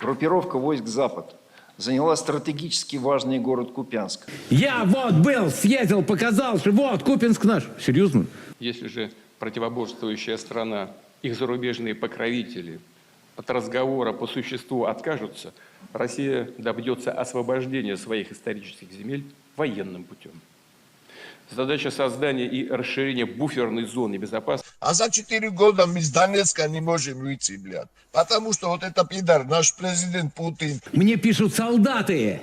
Группировка войск «Запад» заняла стратегически важный город Купянск. Я вот был, съездил, показал, что вот Купинск наш. Серьезно? Если же противоборствующая страна, их зарубежные покровители от разговора по существу откажутся, Россия добьется освобождения своих исторических земель военным путем. Задача создания и расширения буферной зоны безопасности А за 4 года мы с Донецка не можем выйти, блядь. Потому что вот это пидор, наш президент Путин, Мне пишут солдаты.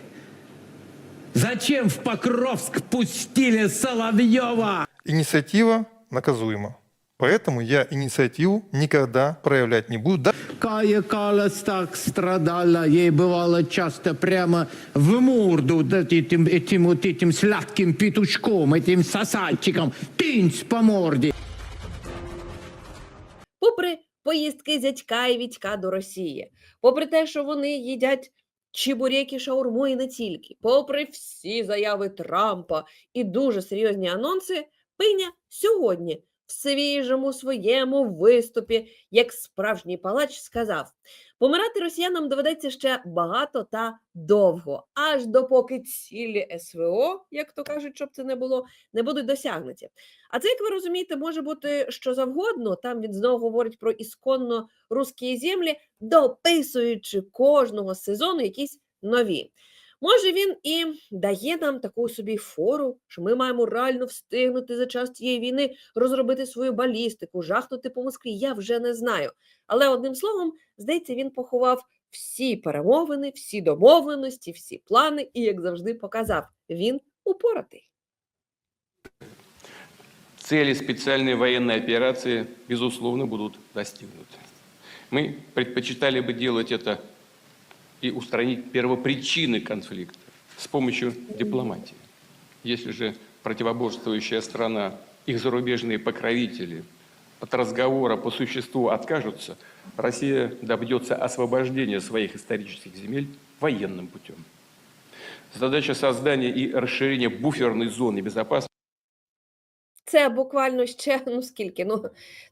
Зачем в Покровск пустили Соловьева? Инициатива наказуема. Поэтому я инициативу никогда проявлять не буду. Да- Кая Калас так страдала, ей бывало часто прямо в морду да, этим, этим вот этим сладким петушком, этим сосальчиком. Тынц по морде. попри поїздки зятька і Вітька до Росії, попри те, що вони їдять чебуреки, шаурму і не тільки, попри всі заяви Трампа і дуже серйозні анонси, Пиня сьогодні в свіжому своєму виступі, як справжній палач, сказав: помирати росіянам доведеться ще багато та довго, аж допоки цілі СВО, як то кажуть, щоб це не було, не будуть досягнуті. А це, як ви розумієте, може бути що завгодно. Там він знову говорить про ісконно русські землі, дописуючи кожного сезону якісь нові. Може, він і дає нам таку собі фору, що ми маємо реально встигнути за час цієї війни розробити свою балістику, жахнути по Москві. Я вже не знаю. Але одним словом, здається, він поховав всі перемовини, всі домовленості, всі плани, і, як завжди, показав, він упоратий. цели специальной военной операции, безусловно, будут достигнуты. Мы предпочитали бы делать это и устранить первопричины конфликта с помощью дипломатии. Если же противоборствующая страна, их зарубежные покровители от разговора по существу откажутся, Россия добьется освобождения своих исторических земель военным путем. Задача создания и расширения буферной зоны безопасности Це буквально ще ну скільки? Ну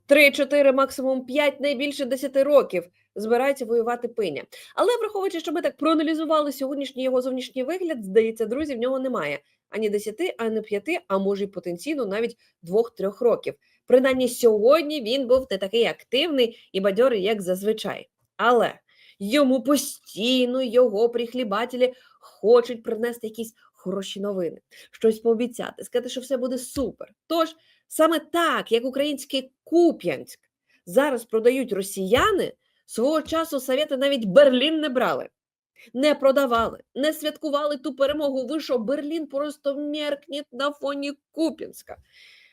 3-4, максимум 5, найбільше 10 років збирається воювати пиня. Але враховуючи, що ми так проаналізували сьогоднішній його зовнішній вигляд, здається, друзі, в нього немає ані 10, ані 5, а може й потенційно навіть 2-3 років. Принаймні сьогодні він був не такий активний і бадьорий, як зазвичай. Але йому постійно його прихлібателі хочуть принести якісь хороші новини щось пообіцяти, сказати, що все буде супер. Тож саме так, як український Куп'янськ зараз продають росіяни, свого часу совєти навіть Берлін не брали, не продавали, не святкували ту перемогу. Ви що, Берлін просто меркне на фоні Куп'янська.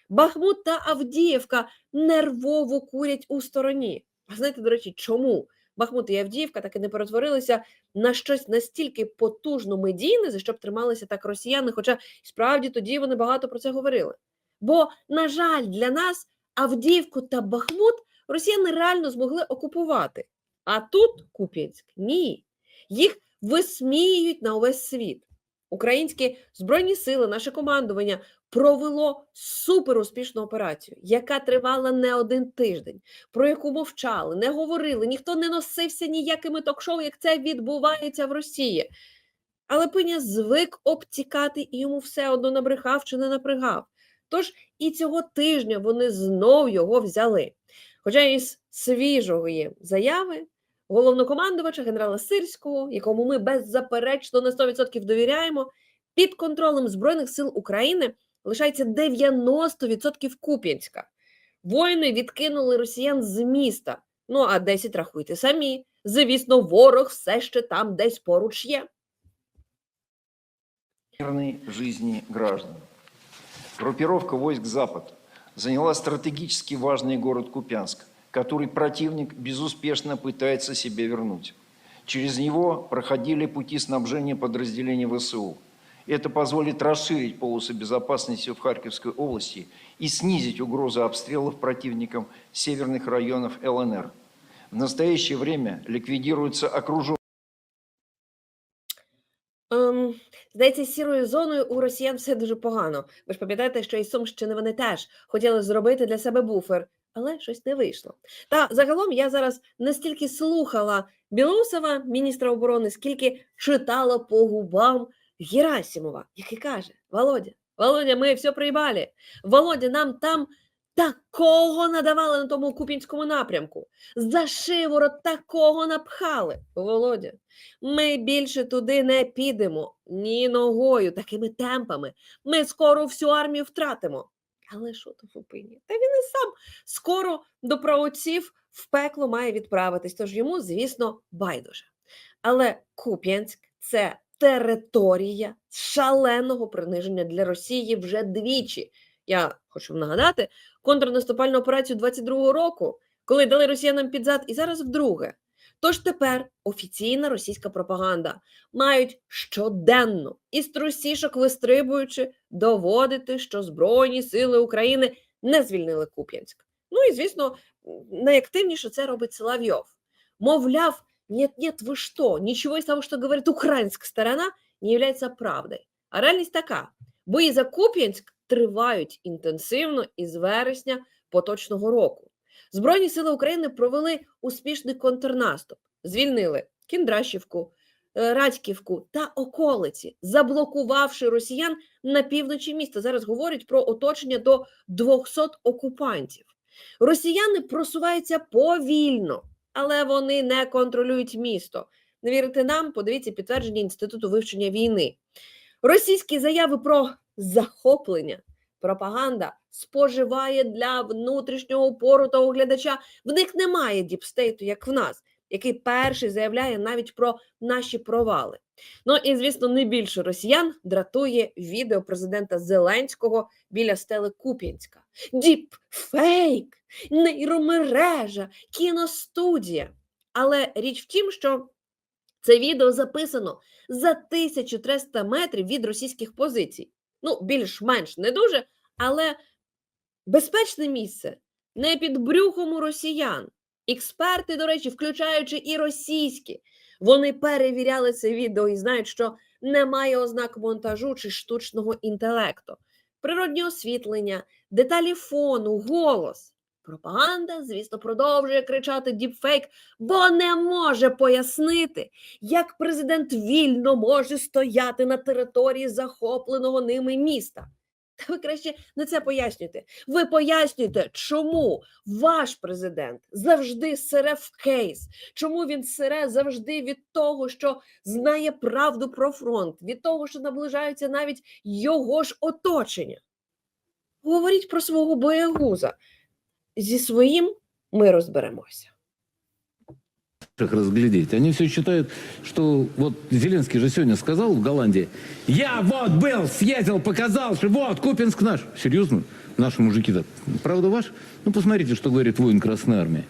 Бахмут та Авдіївка нервово курять у стороні. А знаєте, до речі, чому? Бахмут і Авдіївка так і не перетворилися на щось настільки потужно медійне, за що трималися так росіяни, хоча справді тоді вони багато про це говорили. Бо, на жаль, для нас Авдіївку та Бахмут росіяни реально змогли окупувати. А тут Куп'янськ ні. Їх висміюють на увесь світ. Українські збройні сили, наше командування провело суперуспішну операцію, яка тривала не один тиждень, про яку мовчали, не говорили, ніхто не носився ніякими ток-шоу, як це відбувається в Росії. Але Пиня звик обтікати і йому все одно набрехав чи не напрягав. Тож і цього тижня вони знов його взяли. Хоча із свіжої заяви головнокомандувача генерала Сирського, якому ми беззаперечно на 100% довіряємо, під контролем Збройних сил України лишається 90% Куп'янська. Воїни відкинули росіян з міста. Ну а 10 рахуйте самі. Звісно, ворог все ще там десь поруч є. мирной жизни граждан. Группировка войск «Запад» заняла стратегически важный город Купянск, который противник безуспешно пытается себе вернуть. Через него проходили пути снабжения подразделений ВСУ. Это позволит расширить полосы безопасности в Харьковской области и снизить угрозу обстрелов противником северных районов ЛНР. В настоящее время ликвидируются окруженные здається, сірою зоною у росіян все дуже погано. Ви ж пам'ятаєте, що і Сумщини вони теж хотіли зробити для себе буфер, але щось не вийшло. Та загалом я зараз не стільки слухала Білоусова, міністра оборони, скільки читала по губам Герасимова, який каже: Володя, Володя, ми все проїбали. Володя, нам там такого надавали на тому купінському напрямку. За шиворот такого напхали. Володя, ми більше туди не підемо ні ногою, такими темпами. Ми скоро всю армію втратимо. Але що то Фупині? Та він і сам скоро до праотців в пекло має відправитись, тож йому, звісно, байдуже. Але Куп'янськ це територія шаленого приниження для Росії вже двічі. Я хочу нагадати контрнаступальну операцію 22-го року, коли дали росіянам під зад, і зараз вдруге. Тож тепер офіційна російська пропаганда мають щоденно із трусішок вистрибуючи доводити, що Збройні сили України не звільнили Куп'янськ. Ну і звісно, найактивніше це робить Соловйов. Мовляв, нет, нет, ви що, нічого із того, що говорить українська сторона, не являється правдою. А реальність така: бої за Куп'янськ тривають інтенсивно із вересня поточного року. Збройні сили України провели успішний контрнаступ, звільнили Кіндрашівку, е, Радьківку та околиці, заблокувавши росіян на півночі міста. Зараз говорять про оточення до 200 окупантів. Росіяни просуваються повільно, але вони не контролюють місто. Не вірите нам? Подивіться підтвердження Інституту вивчення війни. Російські заяви про захоплення, пропаганда споживає для внутрішнього упору глядача. В них немає діпстейту, як в нас, який перший заявляє навіть про наші провали. Ну і звісно, не більше росіян дратує відео президента Зеленського біля стели Куп'янська. Діпфейк, нейромережа, кіностудія. Але річ в тім, що це відео записано за 1300 метрів від російських позицій. Ну, більш-менш не дуже, але безпечне місце не під брюхом у росіян. Експерти, до речі, включаючи і російські, вони перевіряли це відео і знають, що немає ознак монтажу чи штучного інтелекту, природнє освітлення, деталі фону, голос. Пропаганда, звісно, продовжує кричати діпфейк, бо не може пояснити, як президент вільно може стояти на території захопленого ними міста. Та ви краще не це пояснюєте. Ви пояснюєте, чому ваш президент завжди сире в кейс, чому він сире завжди від того, що знає правду про фронт, від того, що наближається навіть його ж оточення. Говоріть про свого боягуза. Зі своїм ми розберемося. их разглядеть. Они все считают, что вот Зеленский же сегодня сказал в Голландии, я вот был, съездил, показал, что вот Купинск наш. Серьезно? Наши мужики. Правда ваш? Ну, посмотрите, что говорит воин Красной Армии.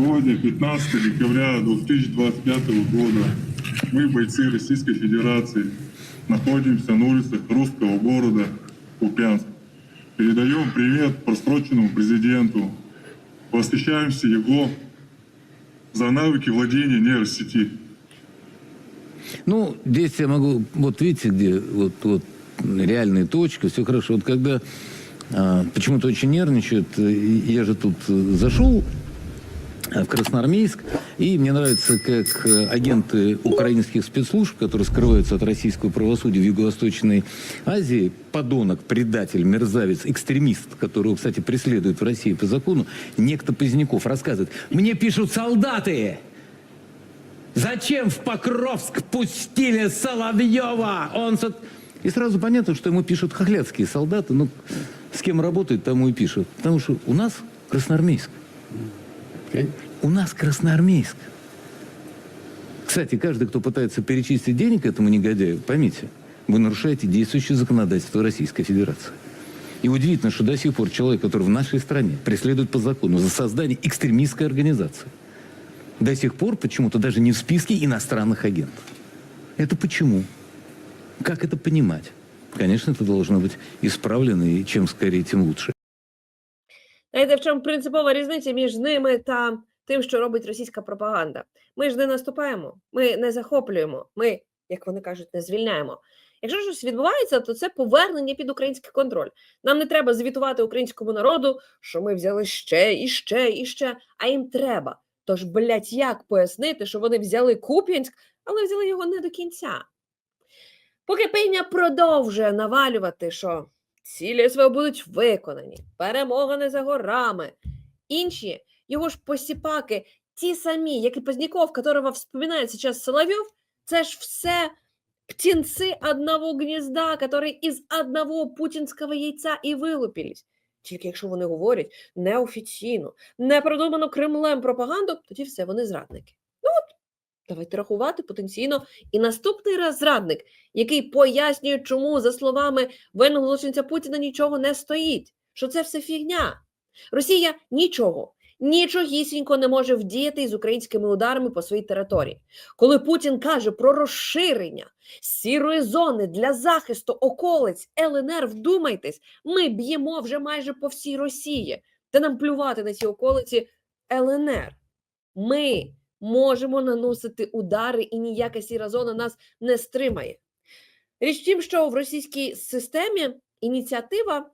Сегодня, 15 декабря 2025 года, мы, бойцы Российской Федерации, находимся на улицах русского города Купянск. Передаем привет просроченному президенту. Восхищаемся его за навыки владения нейросети. Ну, здесь я могу, вот видите, где вот, вот реальная точка, все хорошо. Вот когда а, почему-то очень нервничают, я же тут э, зашел в Красноармейск, и мне нравится, как э, агенты украинских спецслужб, которые скрываются от российского правосудия в Юго-Восточной Азии, подонок, предатель, мерзавец, экстремист, которого, кстати, преследуют в России по закону, некто Поздняков рассказывает, мне пишут солдаты, Зачем в Покровск пустили Соловьева? Он со- И сразу понятно, что ему пишут хохлядские солдаты. Ну, с кем работает, тому и пишут. Потому что у нас Красноармейск. У нас Красноармейск. Кстати, каждый, кто пытается перечислить денег этому негодяю, поймите, вы нарушаете действующее законодательство Российской Федерации. И удивительно, что до сих пор человек, который в нашей стране преследует по закону за создание экстремистской организации, до сих пор почему-то даже не в списке иностранных агентов. Это почему? Как это понимать? Конечно, это должно быть исправлено, и чем скорее, тем лучше. Знаєте, в чому принципова різниця між ними та тим, що робить російська пропаганда? Ми ж не наступаємо, ми не захоплюємо, ми, як вони кажуть, не звільняємо. Якщо щось відбувається, то це повернення під український контроль. Нам не треба звітувати українському народу, що ми взяли ще і ще і ще, а їм треба. Тож, блядь, як пояснити, що вони взяли Куп'янськ, але взяли його не до кінця. Поки Пеня продовжує навалювати, що цілі СВО будуть виконані, перемога не за горами. Інші його ж посіпаки, ті самі, як і Поздняков, которого вспоминає сейчас Соловйов, це ж все птенцы одного гнізда, которые із одного путінського яйця і вилупились. Тільки якщо вони говорять неофіційно, не продуману Кремлем пропаганду, тоді все, вони зрадники. Давайте рахувати потенційно і наступний раз зрадник, який пояснює, чому, за словами воєнного злочинця Путіна, нічого не стоїть, що це все фігня. Росія нічого, нічогісінько не може вдіяти із українськими ударами по своїй території. Коли Путін каже про розширення сірої зони для захисту околиць ЛНР, вдумайтесь, ми б'ємо вже майже по всій Росії, та нам плювати на ці околиці ЛНР. Ми можемо наносити удари, і ніяка сіра зона нас не стримає. Річ в тім, що в російській системі ініціатива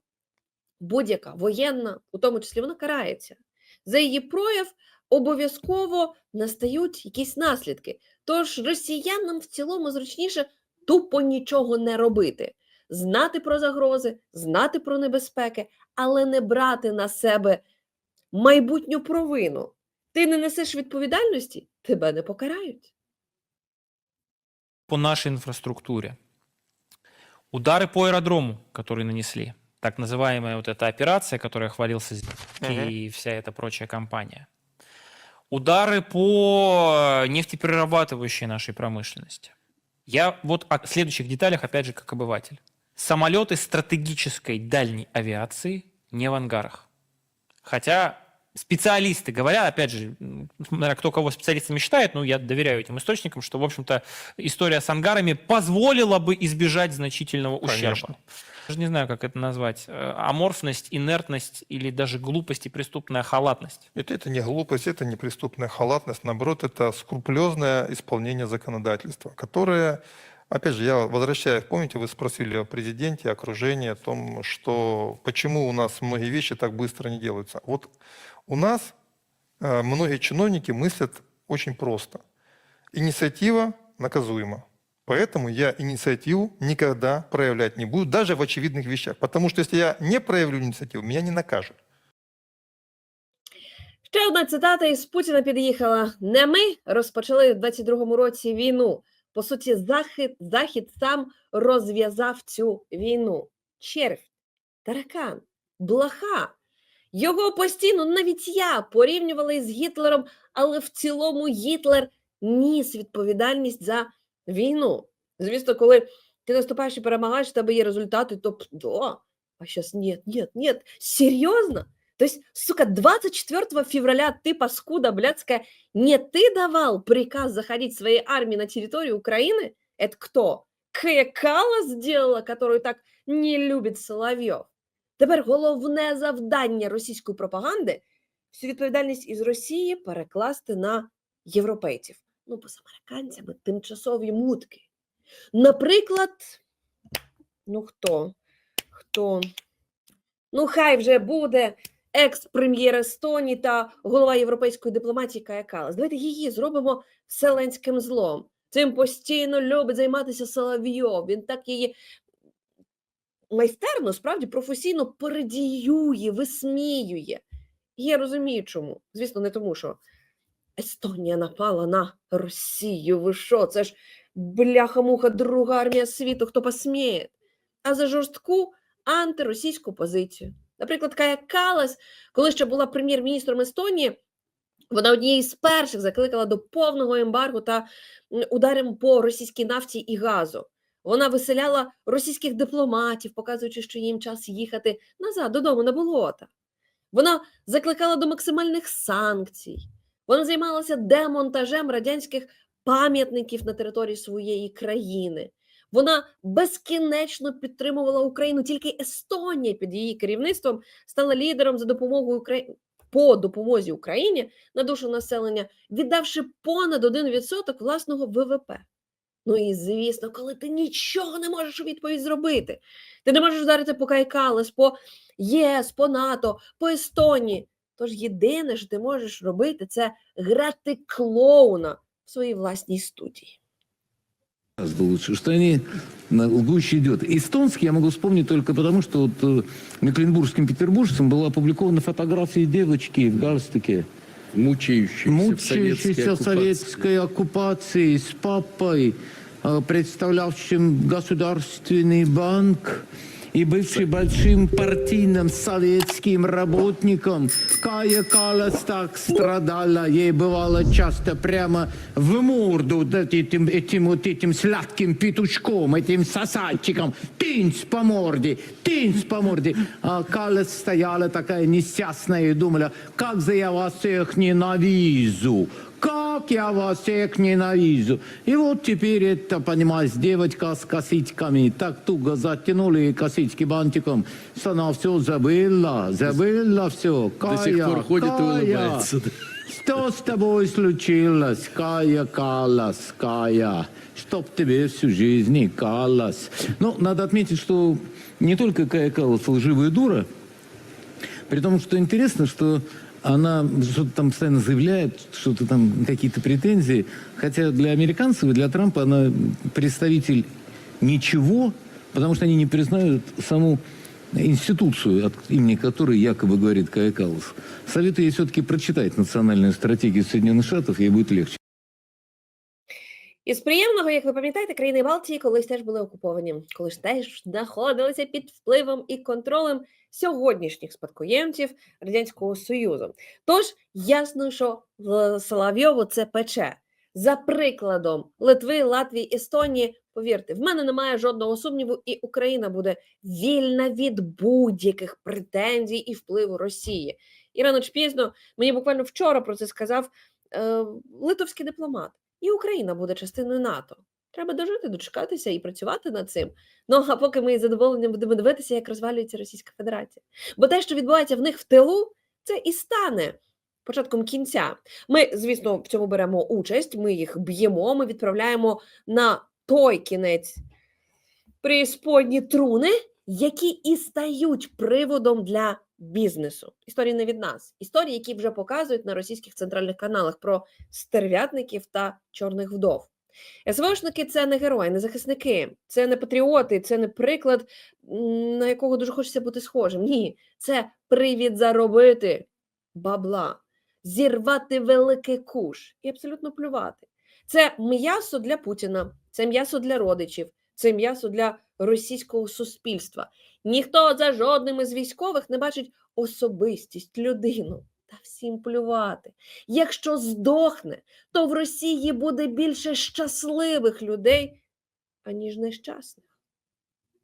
будь-яка воєнна, у тому числі вона карається. За її прояв обов'язково настають якісь наслідки. Тож росіянам в цілому зручніше тупо нічого не робити, знати про загрози, знати про небезпеки, але не брати на себе майбутню провину. Ти не несеш відповідальності, тебе не покарають. по нашей инфраструктуре. Удары по аэродрому, которые нанесли. Так называемая вот эта операция, которая хвалился Зеленский и вся эта прочая компания. Удары по нефтеперерабатывающей нашей промышленности. Я вот о следующих деталях, опять же, как обыватель. Самолеты стратегической дальней авиации не в ангарах. Хотя специалисты говорят, опять же, кто кого специалистами считает, но я доверяю этим источникам, что, в общем-то, история с ангарами позволила бы избежать значительного ущерба. Конечно. Даже не знаю, как это назвать. Э, Аморфность, инертность или даже глупость и преступная халатность. Это, это не глупость, это не преступная халатность, наоборот, это скрупулезное исполнение законодательства, которое, опять же, я возвращаюсь, помните, вы спросили о президенте, окружении, о том, что почему у нас многие вещи так быстро не делаются. Вот у нас э, многие чиновники мыслят очень просто. Инициатива наказуема. Поэтому я инициативу никогда проявлять не буду, даже в очевидных вещах. Потому что если я не проявлю инициативу, меня не накажут. Ще одна цитата із Путіна під'їхала. Не ми розпочали в 22-му році війну. По суті, захід, захід сам розв'язав цю війну. Червь, таракан, блоха. Його постійно, навіть я, порівнювала із Гітлером, але в цілому Гітлер ніс відповідальність за війну. Звісно, коли ти наступаєш і перемагаєш, в тебе є результати, то п- да. А зараз ні, ні, ні. Серйозно? То есть, сука, 24 февраля ты, паскуда блядская, не ты давал приказ заходить своей армии на территорию Украины? Это кто? Кая Каллас сделала, которую так не любить Соловйов? Тепер головне завдання російської пропаганди всю відповідальність із Росії перекласти на європейців. Ну, бо з американцями тимчасові мутки. Наприклад, ну хто? Хто? Ну, хай вже буде екс-прем'єр Естонії та голова європейської дипломатії Кая Калас. Давайте її зробимо вселенським злом. Цим постійно любить займатися Соловйов. Він так її майстерно, справді професійно передіює, висміює. Я розумію, чому. Звісно, не тому, що Естонія напала на Росію. Ви що? Це ж бляха-муха друга армія світу, хто посміє. А за жорстку антиросійську позицію. Наприклад, Кая Калас, коли ще була прем'єр-міністром Естонії, вона однією з перших закликала до повного ембаргу та ударів по російській нафті і газу. Вона виселяла російських дипломатів, показуючи, що їм час їхати назад додому на болота. Вона закликала до максимальних санкцій. Вона займалася демонтажем радянських пам'ятників на території своєї країни. Вона безкінечно підтримувала Україну. Тільки Естонія під її керівництвом стала лідером за допомогою Украї... по допомозі Україні на душу населення, віддавши понад 1% власного ВВП. Ну і звісно, коли ти нічого не можеш у відповідь зробити. Ти не можеш вдарити по Кайкалес, по ЄС, по НАТО, по Естонії. Тож єдине, що ти можеш робити, це грати клоуна в своїй власній студії. гораздо лучше, что они на лгущий идет. Эстонский я могу вспомнить только потому, что вот э, мекленбургским петербуржцем была опубликована фотография девочки в галстуке, мучающийся, мучающейся в советской оккупации с папой, э, представлявшим государственный банк и бывший большим партийным советским работником. Кая Калас так страдала, ей бывало часто прямо в морду вот этим, этим вот этим сладким петушком, этим сосальчиком. Тынц по морде, тынц по морде. А Калас стояла такая несчастная и думала, как за я вас всех ненавижу. Как я вас всех ненавижу. И вот теперь это, понимаешь, девочка с косичками так туго затянули косички бантиком, что она все забыла, забыла все. До сих пор ходит и улыбается. Что с тобой случилось, Кая Калас, Кая? Чтоб тебе всю жизнь не Калас. Ну, надо отметить, что не только Кая Калас лживая дура, при том, что интересно, что она что-то там постоянно заявляет, что-то там, какие-то претензии. Хотя для американцев и для Трампа она представитель ничего, потому что они не признают саму институцию, от имени которой якобы говорит Кая Каллас. Советую ей все-таки прочитать национальную стратегию Соединенных Штатов, ей будет легче. Із приємного, як ви пам'ятаєте, країни Балтії колись теж були окуповані, коли ж теж знаходилися під впливом і контролем сьогоднішніх спадкоємців Радянського Союзу. Тож ясно, що Соловйову це пече. За прикладом Литви, Латвії, Естонії, повірте, в мене немає жодного сумніву, і Україна буде вільна від будь-яких претензій і впливу Росії. І рано чи пізно мені буквально вчора про це сказав е, литовський дипломат. І Україна буде частиною НАТО. Треба дожити, дочекатися і працювати над цим. Ну а поки ми із задоволенням будемо дивитися, як розвалюється Російська Федерація. Бо те, що відбувається в них в тилу, це і стане початком кінця. Ми, звісно, в цьому беремо участь, ми їх б'ємо, ми відправляємо на той кінець преісподні труни, які і стають приводом для бізнесу. Історії не від нас. Історії, які вже показують на російських центральних каналах про стерв'ятників та чорних вдов. СВОшники це не герої, не захисники, це не патріоти, це не приклад, на якого дуже хочеться бути схожим. Ні, це привід заробити бабла, зірвати великий куш і абсолютно плювати. Це м'ясо для Путіна, це м'ясо для родичів, це м'ясо для російського суспільства. Ніхто за жодним із військових не бачить особистість, людину. Та всім плювати. Якщо здохне, то в Росії буде більше щасливих людей, аніж нещасних.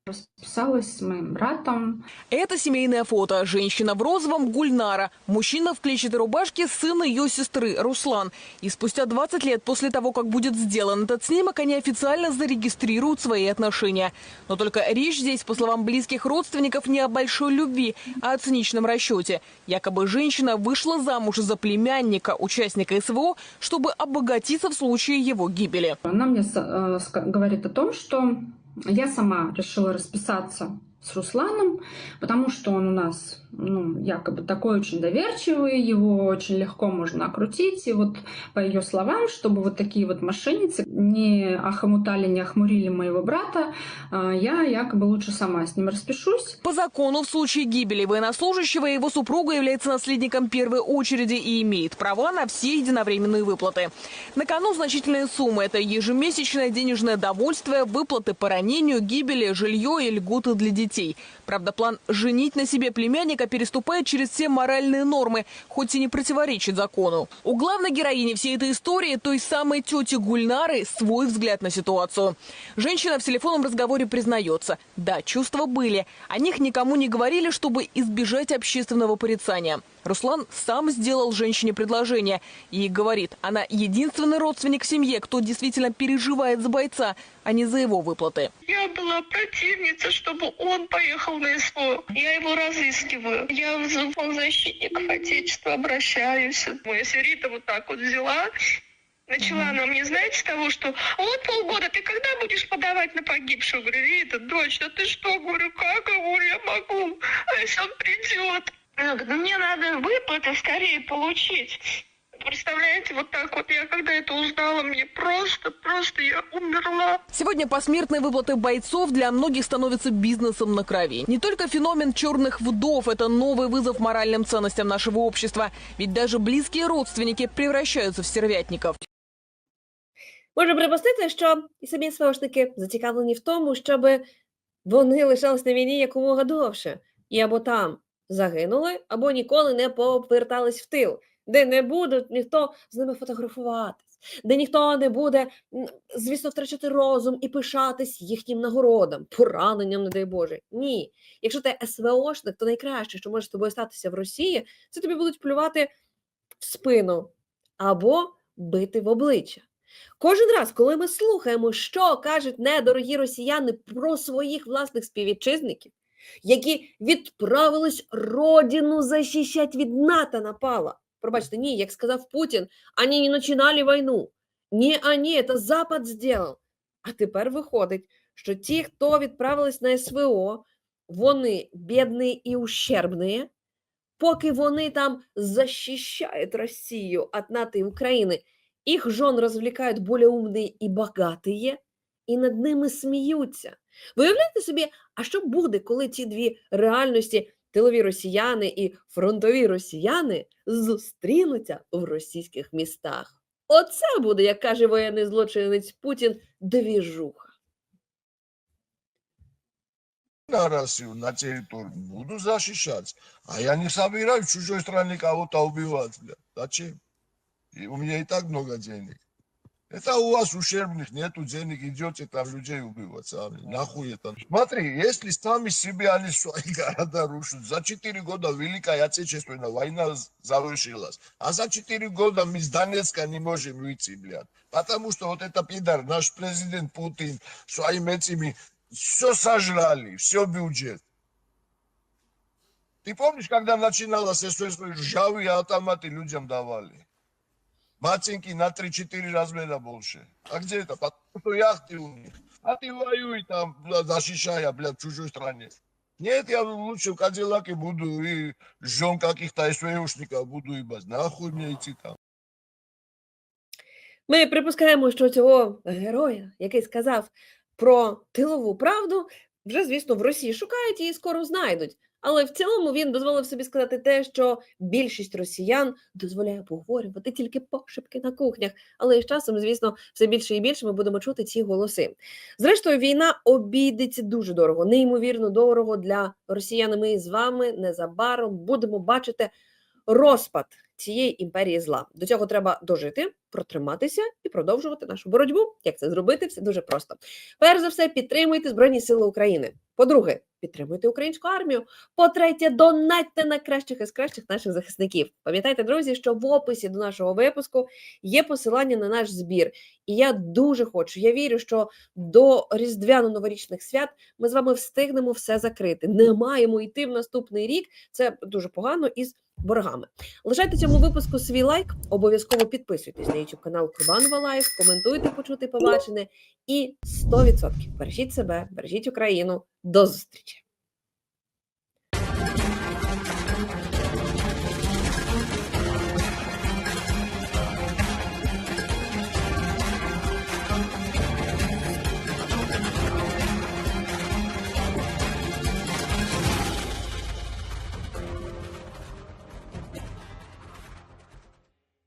Расписалась с моим братом. Это семейное фото. Женщина в розовом – Гульнара. Мужчина в клетчатой рубашке – сын ее сестры Руслан. И спустя 20 лет после того, как будет сделан этот снимок, они официально зарегистрируют свои отношения. Но только речь здесь, по словам близких родственников, не о большой любви, а о циничном расчете. Якобы женщина вышла замуж за племянника, участника СВО, чтобы обогатиться в случае его гибели. Она мне э, говорит о том, что я сама решила расписаться с Русланом, потому что он у нас, ну, якобы такой очень доверчивый, его очень легко можно окрутить. И вот по ее словам, чтобы вот такие вот мошенницы не охомутали, не охмурили моего брата, э, я якобы лучше сама с ним распишусь. По закону, в случае гибели военнослужащего его супруга является наследником первой очереди и имеет права на все единовременные выплаты. На кону значительные суммы. Это ежемесячное денежное довольствие, выплаты по ранению, гибели, жилье и льготы для детей. Правда, план «женить на себе племянника» переступает через все моральные нормы, хоть и не противоречит закону. У главной героини всей этой истории, той самой тети Гульнары, свой взгляд на ситуацию. Женщина в телефонном разговоре признается, да, чувства были. О них никому не говорили, чтобы избежать общественного порицания. Руслан сам сделал женщине предложение и говорит, она единственный родственник в семье, кто действительно переживает за бойца, а не за его выплаты. Я была противница, чтобы он поехал на СВО. Я его разыскиваю. Я в фонд защитников Отечества обращаюсь. Моя Рита вот так вот взяла, Начала она мне, знаете, с того, что вот полгода, ты когда будешь подавать на погибшего? Говорю, Рита, дочь, да ты что? Говорю, как? Говорю, я могу. А если он придет? Она говорит, ну мне надо выплаты скорее получить. Представляете, вот так вот я когда это узнала, мне просто, просто я умерла. Сегодня посмертные выплаты бойцов для многих становятся бизнесом на крови. Не только феномен черных вдов – это новый вызов моральным ценностям нашего общества. Ведь даже близкие родственники превращаются в стервятников. Можна припустити, що і самі СВОшники зацікавлені в тому, щоб вони лишались на війні якомога довше. І або там загинули, або ніколи не повертались в тил, де не будуть ніхто з ними фотографуватись, де ніхто не буде, звісно, втрачати розум і пишатись їхнім нагородам, пораненням, не дай Боже. Ні. Якщо ти СВОшник, то найкраще, що може з тобою статися в Росії, це тобі будуть плювати в спину або бити в обличчя. Кожен раз, коли ми слухаємо, що кажуть недорогі росіяни про своїх власних співвітчизників, які відправились родину захищати від НАТО напала. Пробачте, ні, як сказав Путін, вони не починали війну. Ні, ані, це Запад зробив. А тепер виходить, що ті, хто відправились на СВО, вони бідні і ущербні, поки вони там захищають Росію від НАТО і України, их жен развлекают более умные і богатые, і над ними сміються. Ви уявляєте собі, а що буде, коли ці дві реальності, тилові росіяни і фронтові росіяни, зустрінуться в російських містах? Оце буде, як каже воєнний злочинець Путін, двіжуха. на на территорию, буду защищать. А я не собираюсь в чужой стране кого-то убивать, блядь. Зачем? У меня и так много денег. Это у вас ущербных нету денег, идете там людей убивать сами. Нахуй это. Смотри, если сами себе они свои города рушат, за 4 года Великая Отечественная война з- завершилась. А за 4 года мы с Донецка не можем выйти, блядь. Потому что вот это пидор, наш президент Путин, своими этими все сожрали, все бюджет. Ты помнишь, когда начиналось СССР, ржавые автоматы людям давали? Матинки на 3-4 размера больше. А где это? Потому что яхты у них. А ты воюй там, блядь, защищая, блядь, в чужой стране. Нет, я лучше в Кадиллаке буду и жен каких-то СВОшников буду ебать. Нахуй мне идти там. Ми припускаємо, що цього героя, який сказав про тилову правду, вже, звісно, в Росії шукають і скоро знайдуть. Але в цілому він дозволив собі сказати те, що більшість росіян дозволяє поговорювати тільки пошепки на кухнях. Але з часом, звісно, все більше і більше ми будемо чути ці голоси. Зрештою, війна обійдеться дуже дорого, неймовірно дорого для росіян. Ми з вами незабаром будемо бачити розпад цієї імперії зла. До цього треба дожити, протриматися і продовжувати нашу боротьбу. Як це зробити? Все дуже просто. Перш за все, підтримуйте Збройні Сили України. По-друге, підтримуйте українську армію. По-третє, донатьте на кращих із кращих наших захисників. Пам'ятайте, друзі, що в описі до нашого випуску є посилання на наш збір. І я дуже хочу. Я вірю, що до різдвяно-новорічних свят ми з вами встигнемо все закрити. Не маємо йти в наступний рік. Це дуже погано із боргами. Лишайте цьому випуску свій лайк, обов'язково підписуйтесь на YouTube канал Курбанова Лайф, коментуйте, почути, побачене. І 100% бережіть себе, бережіть Україну. До зустрічі!